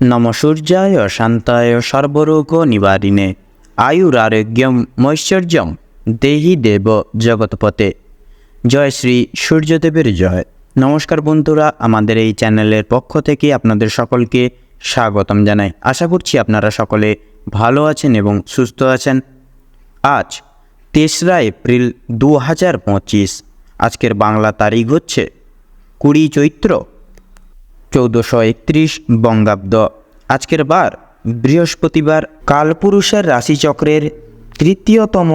নম সূর্যায় শান্তায় সর্বরোগ নিবারিণে। আয়ুর আরোগ্যম মৈশ্বর্যম, দেহি দেব জগৎপতে। জয় শ্রী সূর্যদেবের জয়। নমস্কার বন্ধুরা, আমাদের এই চ্যানেলের পক্ষ থেকে আপনাদের সকলকে স্বাগতম জানাই। আশা করছি আপনারা সকলে ভালো আছেন এবং সুস্থ আছেন। আজ তেসরা এপ্রিল দু হাজার পঁচিশ, আজকের বাংলা তারিখ হচ্ছে কুড়ি চৈত্র চৌদ্দশো একত্রিশ বঙ্গাব্দ। আজকের বার বৃহস্পতিবার কালপুরুষের রাশিচক্রের তৃতীয়তম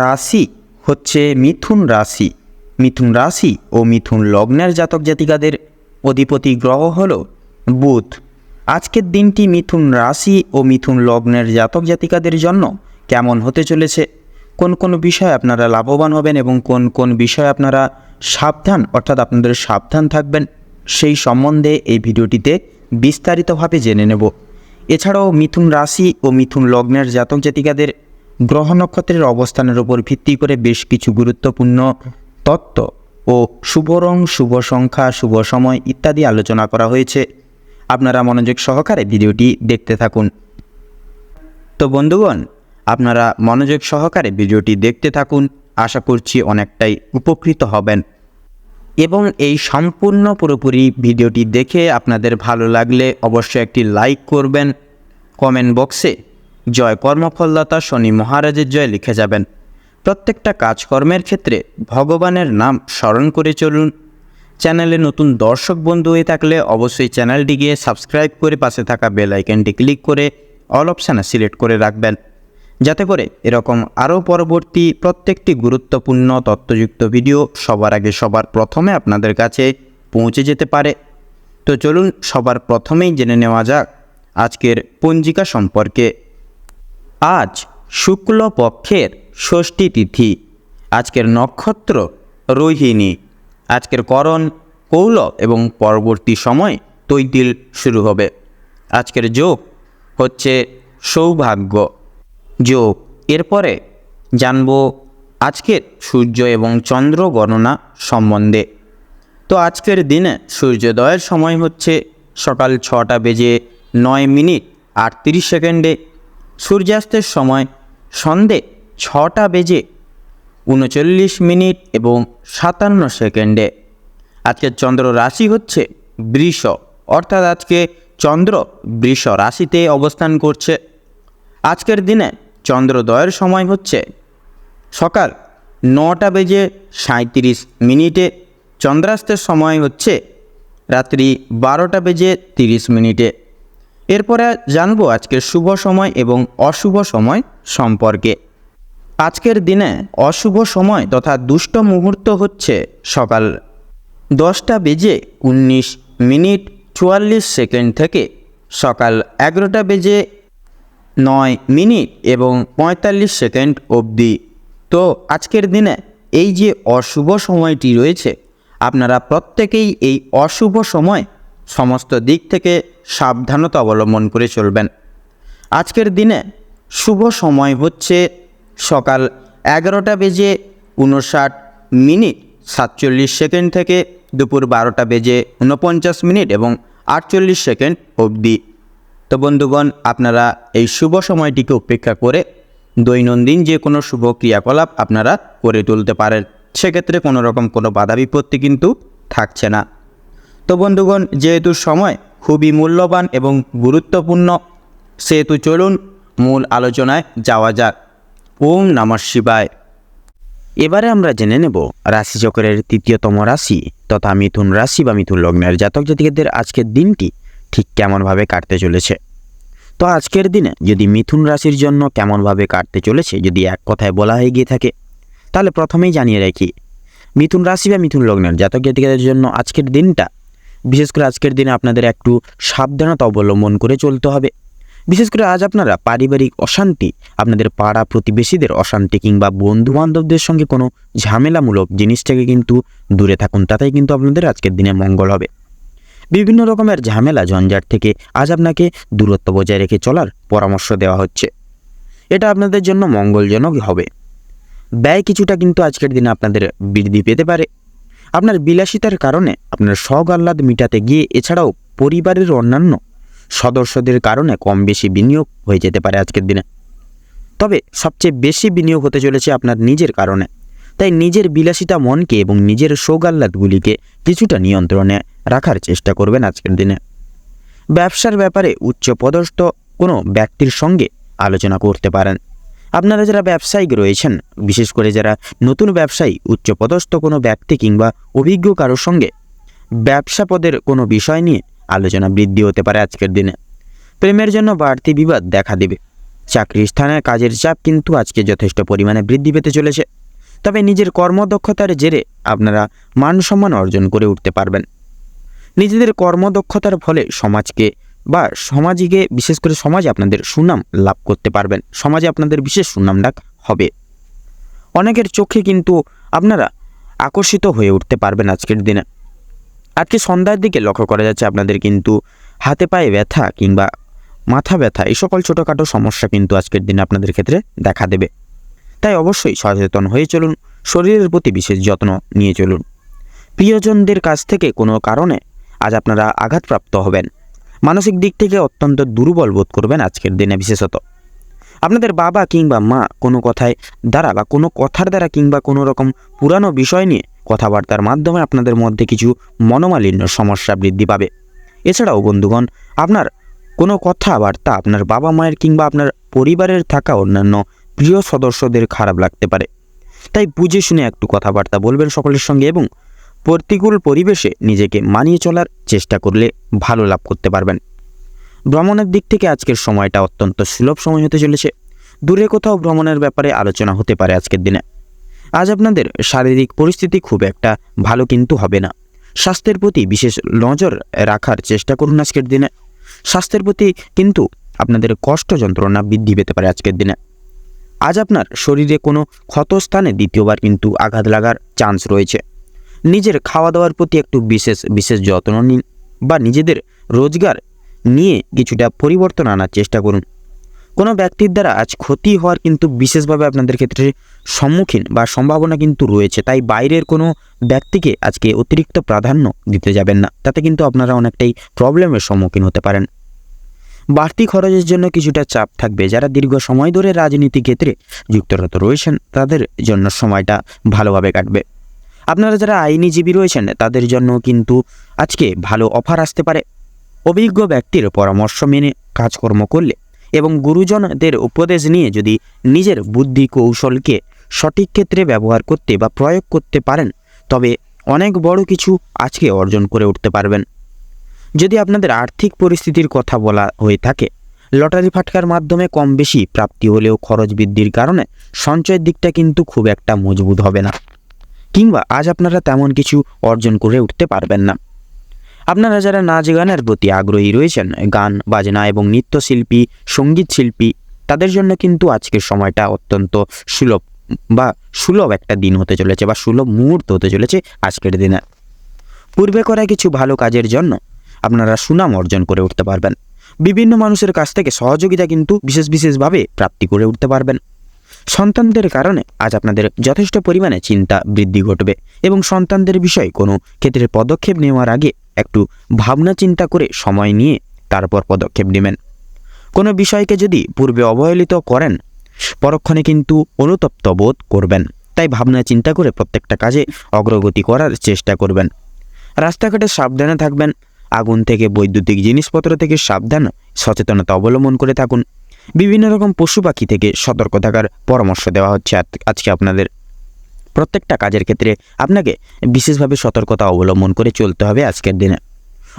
রাশি হচ্ছে মিথুন রাশি। মিথুন রাশি ও মিথুন লগ্নের জাতক জাতিকাদের অধিপতি গ্রহ হল বুধ। আজকের দিনটি মিথুন রাশি ও মিথুন লগ্নের জাতক জাতিকাদের জন্য কেমন হতে চলেছে? কোন কোন বিষয়ে আপনারা লাভবান হবেন এবং কোন কোন বিষয়ে আপনারা সাবধান, অর্থাৎ আপনাদের সাবধান থাকবেন? সেই সম্বন্ধে এই ভিডিওটিতে বিস্তারিতভাবে জেনে নেব। এছাড়াও মিথুন রাশি ও মিথুন লগ্নের জাতক জাতিকাদের গ্রহ নক্ষত্রের অবস্থানের উপর ভিত্তি করে বেশ কিছু গুরুত্বপূর্ণ তত্ত্ব ও শুভ রং, শুভ সংখ্যা, শুভ সময় ইত্যাদি আলোচনা করা হয়েছে। আপনারা মনোযোগ সহকারে ভিডিওটি দেখতে থাকুন। তো বন্ধুগণ, আপনারা মনোযোগ সহকারে ভিডিওটি দেখতে থাকুন। আশা করছি অনেকটাই উপকৃত হবেন। এবং এই সম্পূর্ণ পুরোপুরি ভিডিওটি দেখে আপনাদের ভালো লাগলে অবশ্যই একটি লাইক করবেন। কমেন্ট বক্সে জয় কর্মফলদাতা শনি মহারাজের জয় লিখে যাবেন। প্রত্যেকটা কাজকর্মের ক্ষেত্রে ভগবানের নাম স্মরণ করে চলুন। চ্যানেলে নতুন দর্শক বন্ধু হয়ে থাকলে অবশ্যই চ্যানেলটি গিয়ে সাবস্ক্রাইব করে পাশে থাকা বেল আইকনটি ক্লিক করে অল অপশানে সিলেক্ট করে রাখবেন। যাতে করে এরকম আরও পরবর্তী প্রত্যেকটি গুরুত্বপূর্ণ তথ্যযুক্ত ভিডিও সবার আগে সবার প্রথমে আপনাদের কাছে পৌঁছে যেতে পারে। তো চলুন সবার প্রথমেই জেনে নেওয়া যাক আজকের পঞ্জিকা সম্পর্কে। আজ শুক্ল পক্ষের ষষ্ঠী তিথি। আজকের নক্ষত্র রোহিণী। আজকের করণ কৌল এবং পরবর্তী সময় তৈতিল শুরু হবে। আজকের যোগ হচ্ছে সৌভাগ্য। যোগ। এরপরে জানব আজকের সূর্য এবং চন্দ্র গণনা সম্বন্ধে। তো আজকের দিনে সূর্যোদয়ের সময় হচ্ছে সকাল ছটা বেজে নয় মিনিট আটত্রিশ সেকেন্ডে। সূর্যাস্তের সময় সন্ধে ছটা বেজে উনচল্লিশ মিনিট এবং সাতান্ন সেকেন্ডে। আজকের চন্দ্র রাশি হচ্ছে বৃষ, অর্থাৎ আজকে চন্দ্র বৃষ রাশিতে অবস্থান করছে। আজকের দিনে চন্দ্রোদয়ের সময় হচ্ছে। সকাল নটা বেজে সাঁত্রিশ মিনিটে। চন্দ্রাস্তের সময় হচ্ছে রাত্রি বারোটা বেজে তিরিশ মিনিটে। এরপরে জানব আজকের শুভ সময় এবং অশুভ সময় সম্পর্কে। আজকের দিনে অশুভ সময় তথা দুষ্ট মুহূর্ত হচ্ছে সকাল দশটা বেজে উনিশ মিনিট চুয়াল্লিশ সেকেন্ড থেকে সকাল এগারোটা বেজে নয় মিনিট এবং পঁয়তাল্লিশ সেকেন্ড অবধি। তো আজকের দিনে এই যে অশুভ সময়টি রয়েছে, আপনারা প্রত্যেকেই এই অশুভ সময় সমস্ত দিক থেকে সাবধানতা অবলম্বন করে চলবেন। আজকের দিনে শুভ সময় হচ্ছে সকাল এগারোটা বেজে উনষাট মিনিট, সাতচল্লিশ সেকেন্ড থেকে দুপুর বারোটা বেজে উনপঞ্চাশ মিনিট এবং আটচল্লিশ সেকেন্ড অবধি। তো বন্ধুগণ, আপনারা এই শুভ সময়টিকে উপেক্ষা করে দৈনন্দিন যে কোনো শুভ ক্রিয়াকলাপ আপনারা করে তুলতে পারেন। সেক্ষেত্রে কোনো রকম কোনো বাধা বিপত্তি কিন্তু থাকছে না। তো বন্ধুগণ, যেহেতু সময় খুবই মূল্যবান এবং গুরুত্বপূর্ণ, সেহেতু চলুন মূল আলোচনায় যাওয়া যাক। ওম নমঃ শিবায়। এবারে আমরা জেনে নেব রাশিচক্রের তৃতীয়তম রাশি তথা মিথুন রাশি বা মিথুন লগ্নের জাতক জাতিকাদের আজকের দিনটি। ঠিক কেমনভাবে কাটতে চলেছে। তো আজকের দিনে যদি মিথুন রাশির জন্য কেমনভাবে কাটতে চলেছে যদি এক কথায় বলা হয়ে গিয়ে থাকে, তাহলে প্রথমেই জানিয়ে রাখি, মিথুন রাশি বা মিথুন লগ্নের জাতক জাতিকাদের জন্য আজকের দিনটা, বিশেষ করে আজকের দিনে আপনাদের একটু সাবধানতা অবলম্বন করে চলতে হবে। বিশেষ করে আজ আপনারা পারিবারিক অশান্তি, আপনাদের পাড়া প্রতিবেশীদের অশান্তি কিংবা বন্ধু বান্ধবদের সঙ্গে কোনো ঝামেলামূলক জিনিস থেকে কিন্তু দূরে থাকুন, তাতেই কিন্তু আপনাদের আজকের দিনে মঙ্গল হবে। বিভিন্ন রকমের ঝামেলা ঝঞ্ঝাট থেকে আজ আপনাকে দূরত্ব বজায় রেখে চলার পরামর্শ দেওয়া হচ্ছে। এটা আপনাদের জন্য মঙ্গলজনক হবে। ব্যয় কিছুটা কিন্তু আজকের দিনে আপনাদের বৃদ্ধি পেতে পারে। আপনার বিলাসিতার কারণে আপনার শখ আহ্লাদ মিটাতে গিয়ে এছাড়াও পরিবারের অন্যান্য সদস্যদের কারণে কম বেশি বিনিয়োগ হয়ে যেতে পারে আজকের দিনে। তবে সবচেয়ে বেশি বিনিয়োগ হতে চলেছে আপনার নিজের কারণে। তাই নিজের বিলাসিতা মনকে এবং নিজের সৌগাল্লাদগুলিকে কিছুটা নিয়ন্ত্রণে রাখার চেষ্টা করবেন আজকের দিনে। ব্যবসার ব্যাপারে উচ্চপদস্থ কোনো ব্যক্তির সঙ্গে আলোচনা করতে পারেন। আপনারা যারা ব্যবসায়িক রয়েছেন, বিশেষ করে যারা নতুন ব্যবসায়ী, উচ্চপদস্থ কোনো ব্যক্তি কিংবা অভিজ্ঞ কারোর সঙ্গে ব্যবসা পদের কোনো বিষয় নিয়ে আলোচনা বৃদ্ধি হতে পারে আজকের দিনে। প্রেমের জন্য বাড়তি বিবাদ দেখা দেবে। চাকরির স্থানে কাজের চাপ কিন্তু আজকে যথেষ্ট পরিমাণে বৃদ্ধি পেতে চলেছে। তবে নিজের কর্মদক্ষতার জেরে আপনারা মান সম্মান অর্জন করে উঠতে পারবেন। নিজেদের কর্মদক্ষতার ফলে সমাজকে বা সমাজকে, বিশেষ করে সমাজে আপনাদের সুনাম লাভ করতে পারবেন। সমাজে আপনাদের বিশেষ সুনাম ডাক হবে। অনেকের চোখে কিন্তু আপনারা আকর্ষিত হয়ে উঠতে পারবেন আজকের দিনে। আজকে সন্ধ্যার দিকে লক্ষ্য করা যাচ্ছে আপনাদের কিন্তু হাতে পায়ে ব্যথা কিংবা মাথা ব্যথা, এই সকল ছোটোখাটো সমস্যা কিন্তু আজকের দিনে আপনাদের ক্ষেত্রে দেখা দেবে। তাই অবশ্যই সচেতন হয়ে চলুন, শরীরের প্রতি বিশেষ যত্ন নিয়ে চলুন। প্রিয়জনদের কাছ থেকে কোনো কারণে আজ আপনারা আঘাতপ্রাপ্ত হবেন। মানসিক দিক থেকে অত্যন্ত দুর্বল বোধ করবেন আজকের দিনে বিশেষত। আপনাদের বাবা কিংবা মা কোনো কথায় দ্বারা বা কোনো কথার দ্বারা কিংবা কোনো রকম পুরানো বিষয় নিয়ে কথাবার্তার মাধ্যমে আপনাদের মধ্যে কিছু মনোমালিন্য সমস্যা বৃদ্ধি পাবে। এছাড়াও বন্ধুগণ, আপনার কোনো কথাবার্তা আপনার বাবা মায়ের কিংবা আপনার পরিবারের থাকা অন্যান্য প্রিয় সদস্যদের খারাপ লাগতে পারে। তাই বুঝে শুনে একটু কথাবার্তা বলবেন সকলের সঙ্গে এবং প্রতিকূল পরিবেশে নিজেকে মানিয়ে চলার চেষ্টা করলে ভালো লাভ করতে পারবেন। ভ্রমণের দিক থেকে আজকের সময়টা অত্যন্ত সুলভ সময় হতে চলেছে। দূরে কোথাও ভ্রমণের ব্যাপারে আলোচনা হতে পারে আজকের দিনে। আজ আপনাদের শারীরিক পরিস্থিতি খুব একটা ভালো কিন্তু হবে না। স্বাস্থ্যের প্রতি বিশেষ নজর রাখার চেষ্টা করুন আজকের দিনে। স্বাস্থ্যের প্রতি কিন্তু আপনাদের কষ্ট যন্ত্রণা বৃদ্ধি পেতে পারে আজকের দিনে। আজ আপনার শরীরে কোনো ক্ষতস্থানে দ্বিতীয়বার কিন্তু আঘাত লাগার চান্স রয়েছে। নিজের খাওয়া দাওয়ার প্রতি একটু বিশেষ বিশেষ যত্ন নিন বা নিজেদের রোজগার নিয়ে কিছুটা পরিবর্তন আনার চেষ্টা করুন। কোনো ব্যক্তির দ্বারা আজ ক্ষতি হওয়ার কিন্তু বিশেষভাবে আপনাদের ক্ষেত্রে সম্মুখীন বা সম্ভাবনা কিন্তু রয়েছে, তাই বাইরের কোনো ব্যক্তিকে আজকে অতিরিক্ত প্রাধান্য দিতে যাবেন না, তাতে কিন্তু আপনারা অনেকটাই প্রবলেমের সম্মুখীন হতে পারেন। বাড়তি খরচের জন্য কিছুটা চাপ থাকবে, যারা দীর্ঘ সময় ধরে রাজনীতি ক্ষেত্রে যুক্তরত রয়েছেন, তাদের জন্য সময়টা ভালোভাবে কাটবে। আপনারা যারা আইনিজীবী রয়েছেন, তাদের জন্য কিন্তু আজকে ভালো অফার আসতে পারে। অভিজ্ঞ ব্যক্তির পরামর্শ মেনে কাজকর্ম করলে এবং গুরুজনদের উপদেশ নিয়ে যদি নিজের বুদ্ধি কৌশলকে সঠিক ক্ষেত্রে ব্যবহার করতে বা প্রয়োগ করতে পারেন, তবে অনেক বড় কিছু আজকে অর্জন করে উঠতে পারবেন। যদি আপনাদের আর্থিক পরিস্থিতির কথা বলা হয়ে থাকে, লটারি ফাটকার মাধ্যমে কম বেশি প্রাপ্তি হলেও খরচ বৃদ্ধির কারণে সঞ্চয়ের দিকটা কিন্তু খুব একটা মজবুত হবে না। কিংবা আজ আপনারা তেমন কিছু অর্জন করে উঠতে পারবেন না। আপনারা যারা নাচ গানের প্রতি আগ্রহী রয়েছেন, গান, বাজনা এবং নৃত্যশিল্পী, সংগীত শিল্পী, তাদের জন্য কিন্তু আজকের সময়টা অত্যন্ত সুলভ বা সুলভ একটা দিন হতে চলেছে বা সুলভ মুহূর্ত হতে চলেছে আজকের দিনে। পূর্বে করা কিছু ভালো কাজের জন্য আপনারা সুনাম অর্জন করে উঠতে পারবেন। বিভিন্ন মানুষের কাছ থেকে সহযোগিতা কিন্তু বিশেষ বিশেষভাবে প্রাপ্তি করে উঠতে পারবেন। সন্তানদের কারণে আজ আপনাদের যথেষ্ট পরিমাণে চিন্তা বৃদ্ধি ঘটবে এবং সন্তানদের বিষয়ে কোনো ক্ষেত্রে পদক্ষেপ নেওয়ার আগে একটু ভাবনা চিন্তা করে সময় নিয়ে তারপর পদক্ষেপ নেবেন। কোনো বিষয়কে যদি পূর্বে অবহেলিত করেন, পরক্ষণে কিন্তু অনুতপ্ত বোধ করবেন। তাই ভাবনা চিন্তা করে প্রত্যেকটা কাজে অগ্রগতি করার চেষ্টা করবেন। রাস্তাঘাটে সাবধানে থাকবেন, আগুন থেকে বৈদ্যুতিক জিনিসপত্র থেকে সাবধান, সচেতনতা অবলম্বন করে থাকুন। বিভিন্ন রকম পশু পাখি থেকে সতর্ক থাকার পরামর্শ দেওয়া হচ্ছে আজ- আজকে আপনাদের। প্রত্যেকটা কাজের ক্ষেত্রে আপনাকে বিশেষভাবে সতর্কতা অবলম্বন করে চলতে হবে আজকের দিনে।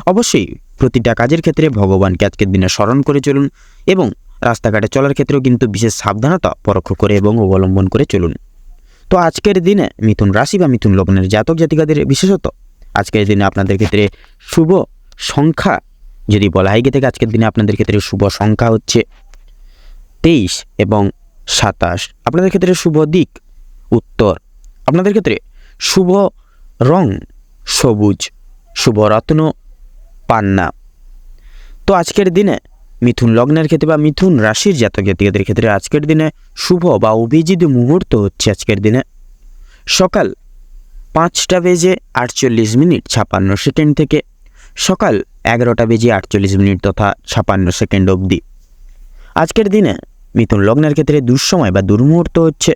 অবশ্যই প্রতিটা কাজের ক্ষেত্রে ভগবানকে আজকের দিনে স্মরণ করে চলুন এবং রাস্তাঘাটে চলার ক্ষেত্রেও কিন্তু বিশেষ সাবধানতা পরোক্ষ করে এবং অবলম্বন করে চলুন। তো আজকের দিনে মিথুন রাশি বা মিথুন লগ্নের জাতক জাতিকাদের বিশেষত আজকের দিনে আপনাদের ক্ষেত্রে শুভ সংখ্যা যদি বলা হয় থেকে আজকের দিনে আপনাদের ক্ষেত্রে শুভ সংখ্যা হচ্ছে তেইশ এবং সাতাশ। আপনাদের ক্ষেত্রে শুভ দিক, উত্তর। আপনাদের ক্ষেত্রে শুভ রং সবুজ, শুভ রত্ন পান্না। তো আজকের দিনে মিথুন লগ্নের ক্ষেত্রে বা মিথুন রাশির জাতক জাতিকাদের ক্ষেত্রে আজকের দিনে শুভ বা অভিজিৎ মুহূর্ত হচ্ছে আজকের দিনে। সকাল পাঁচটা বেজে আটচল্লিশ মিনিট ছাপান্ন সেকেন্ড থেকে সকাল এগারোটা বেজে আটচল্লিশ মিনিট তথা ছাপান্ন সেকেন্ড অবধি। আজকের দিনে মিথুন লগ্নের ক্ষেত্রে দুঃসময় বা দুর্মুহূর্ত হচ্ছে।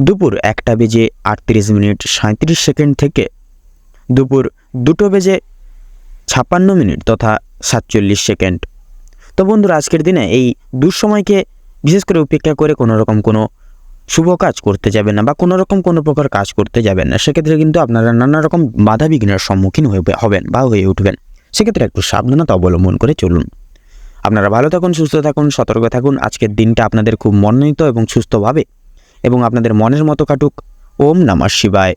দুপুর একটা বেজে আটত্রিশ মিনিট সাঁত্রিশ সেকেন্ড থেকে দুপুর দুটো বেজে ছাপ্পান্ন মিনিট তথা সাতচল্লিশ সেকেন্ড। তো বন্ধুরা, আজকের দিনে এই দুঃসময়কে বিশেষ করে উপেক্ষা করে কোনো রকম কোনো শুভ কাজ করতে যাবেন না বা কোনো রকম কোনো প্রকার কাজ করতে যাবেন না। সেক্ষেত্রে কিন্তু আপনারা নানা রকম বাধা বিঘ্নের সম্মুখীন হবেন বা হয়ে উঠবেন। সেক্ষেত্রে একটু সাবধানতা অবলম্বন করে চলুন। আপনারা ভালো থাকুন, সুস্থ থাকুন, সতর্ক থাকুন। আজকের দিনটা আপনাদের খুব মনোনীত এবং সুস্থভাবে এবং আপনাদের মনের মতো কাটুক। ওম নমঃ শিবায়।